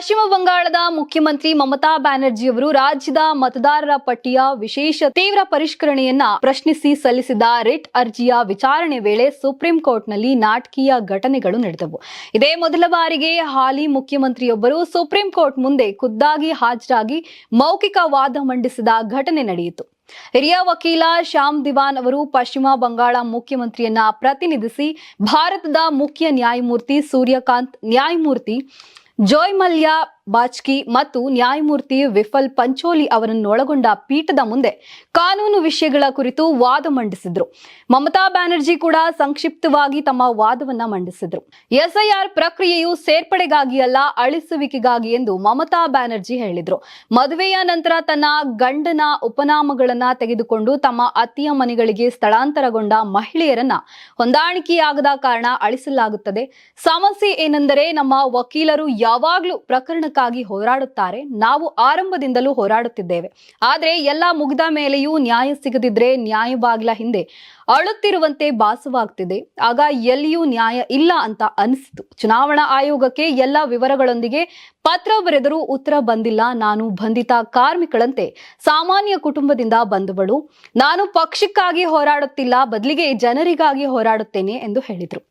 ಪಶ್ಚಿಮ ಬಂಗಾಳದ ಮುಖ್ಯಮಂತ್ರಿ ಮಮತಾ ಬ್ಯಾನರ್ಜಿ ಅವರು ರಾಜ್ಯದ ಮತದಾರರ ಪಟ್ಟಿಯ ವಿಶೇಷ ತೀವ್ರ ಪರಿಷ್ಕರಣೆಯನ್ನ ಪ್ರಶ್ನಿಸಿ ಸಲ್ಲಿಸಿದ ರಿಟ್ ಅರ್ಜಿಯ ವಿಚಾರಣೆ ವೇಳೆ ಸುಪ್ರೀಂ ಕೋರ್ಟ್ನಲ್ಲಿ ನಾಟಕೀಯ ಘಟನೆಗಳು ನಡೆದವು. ಇದೇ ಮೊದಲ ಬಾರಿಗೆ ಹಾಲಿ ಮುಖ್ಯಮಂತ್ರಿಯೊಬ್ಬರು ಸುಪ್ರೀಂ ಕೋರ್ಟ್ ಮುಂದೆ ಖುದ್ದಾಗಿ ಹಾಜರಾಗಿ ಮೌಖಿಕ ವಾದ ಮಂಡಿಸಿದ ಘಟನೆ ನಡೆಯಿತು. ಹಿರಿಯ ವಕೀಲ ಶ್ಯಾಮ್ ದಿವಾನ್ ಅವರು ಪಶ್ಚಿಮ ಬಂಗಾಳ ಮುಖ್ಯಮಂತ್ರಿಯನ್ನ ಪ್ರತಿನಿಧಿಸಿ, ಭಾರತದ ಮುಖ್ಯ ನ್ಯಾಯಮೂರ್ತಿ ಸೂರ್ಯಕಾಂತ್ ನ್ಯಾಯಮೂರ್ತಿ ಜೋಯ್ ಮಲ್ಯ ಬಾಜ್ಕಿ ಮತ್ತು ನ್ಯಾಯಮೂರ್ತಿ ವಿಫಲ್ ಪಂಚೋಲಿ ಅವರನ್ನೊಳಗೊಂಡ ಪೀಠದ ಮುಂದೆ ಕಾನೂನು ವಿಷಯಗಳ ಕುರಿತು ವಾದ ಮಂಡಿಸಿದ್ರು. ಮಮತಾ ಬ್ಯಾನರ್ಜಿ ಕೂಡ ಸಂಕ್ಷಿಪ್ತವಾಗಿ ತಮ್ಮ ವಾದವನ್ನ ಮಂಡಿಸಿದ್ರು. ಎಸ್ಐಆರ್ ಪ್ರಕ್ರಿಯೆಯು ಸೇರ್ಪಡೆಗಾಗಿ ಅಲ್ಲ, ಅಳಿಸುವಿಕೆಗಾಗಿ ಎಂದು ಮಮತಾ ಬ್ಯಾನರ್ಜಿ ಹೇಳಿದ್ರು. ಮದುವೆಯ ನಂತರ ತನ್ನ ಗಂಡನ ಉಪನಾಮಗಳನ್ನ ತೆಗೆದುಕೊಂಡು ತಮ್ಮ ಅತ್ತಿಯ ಮನೆಗಳಿಗೆ ಸ್ಥಳಾಂತರಗೊಂಡ ಮಹಿಳೆಯರನ್ನ ಹೊಂದಾಣಿಕೆಯಾಗದ ಕಾರಣ ಅಳಿಸಲಾಗುತ್ತದೆ. ಸಮಸ್ಯೆ ಏನೆಂದರೆ ನಮ್ಮ ವಕೀಲರು ಯಾವಾಗಲೂ ಪ್ರಕರಣಕ್ಕಾಗಿ ಹೋರಾಡುತ್ತಾರೆ. ನಾವು ಆರಂಭದಿಂದಲೂ ಹೋರಾಡುತ್ತಿದ್ದೇವೆ. ಆದರೆ ಎಲ್ಲ ಮುಗಿದ ಮೇಲೆಯೂ ನ್ಯಾಯ ಸಿಗದಿದ್ರೆ ನ್ಯಾಯ ಬಾಗಿಲ ಹಿಂದೆ. ಅಳುತ್ತಿರುವಂತೆ ಭಾಸವಾಗ್ತಿದೆ. ಆಗ ಎಲ್ಲಿಯೂ ನ್ಯಾಯ ಇಲ್ಲ ಅಂತ ಅನಿಸಿತು. ಚುನಾವಣಾ ಆಯೋಗಕ್ಕೆ ಎಲ್ಲ ವಿವರಗಳೊಂದಿಗೆ ಪತ್ರ ಬರೆದರೂ ಉತ್ತರ ಬಂದಿಲ್ಲ. ನಾನು ಬಂಧಿತ ಕಾರ್ಮಿಕಳಂತೆ ಸಾಮಾನ್ಯ ಕುಟುಂಬದಿಂದ ಬಂದವಳು. ನಾನು ಪಕ್ಷಕ್ಕಾಗಿ ಹೋರಾಡುತ್ತಿಲ್ಲ. ಬದಲಿಗೆ ಜನರಿಗಾಗಿ ಹೋರಾಡುತ್ತೇನೆ ಎಂದು ಹೇಳಿದರು.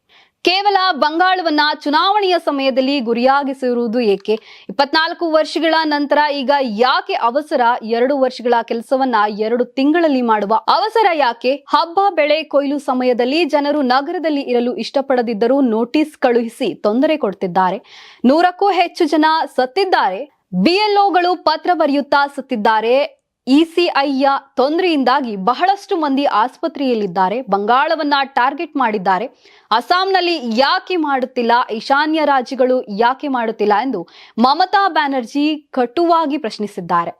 ಕೇವಲ ಬಂಗಾಳವನ್ನ ಚುನಾವಣೆಯ ಸಮಯದಲ್ಲಿ ಗುರಿಯಾಗಿಸಿರುವುದು ಏಕೆ? ಇಪ್ಪತ್ನಾಲ್ಕು ವರ್ಷಗಳ ನಂತರ ಈಗ ಯಾಕೆ ಅವಸರ? ಎರಡು ವರ್ಷಗಳ ಕೆಲಸವನ್ನ ಎರಡು ತಿಂಗಳಲ್ಲಿ ಮಾಡುವ ಅವಸರ ಯಾಕೆ? ಹಬ್ಬ, ಬೆಳೆ, ಕೊಯ್ಲು ಸಮಯದಲ್ಲಿ ಜನರು ನಗರದಲ್ಲಿ ಇರಲು ಇಷ್ಟಪಡದಿದ್ದರೂ ನೋಟಿಸ್ ಕಳುಹಿಸಿ ತೊಂದರೆ ಕೊಡ್ತಿದ್ದಾರೆ. ನೂರಕ್ಕೂ ಹೆಚ್ಚು ಜನ ಸತ್ತಿದ್ದಾರೆ. ಬಿಎಲ್ಒಗಳು ಪತ್ರ ಬರೆಯುತ್ತಾ ಸತ್ತಿದ್ದಾರೆ. ಇಸಿಐಯ ತೊಂದರೆಯಿಂದಾಗಿ ಬಹಳಷ್ಟು ಮಂದಿ ಆಸ್ಪತ್ರೆಯಲ್ಲಿದ್ದಾರೆ, ಬಂಗಾಳವನ್ನ ಟಾರ್ಗೆಟ್ ಮಾಡಿದ್ದಾರೆ. ಅಸ್ಸಾಂನಲ್ಲಿ ಯಾಕೆ ಮಾಡುತ್ತಿಲ್ಲ, ಈಶಾನ್ಯ ರಾಜ್ಯಗಳು ಯಾಕೆ ಮಾಡುತ್ತಿಲ್ಲ ಎಂದು ಮಮತಾ ಬ್ಯಾನರ್ಜಿ ಕಟುವಾಗಿ ಪ್ರಶ್ನಿಸಿದ್ದಾರೆ.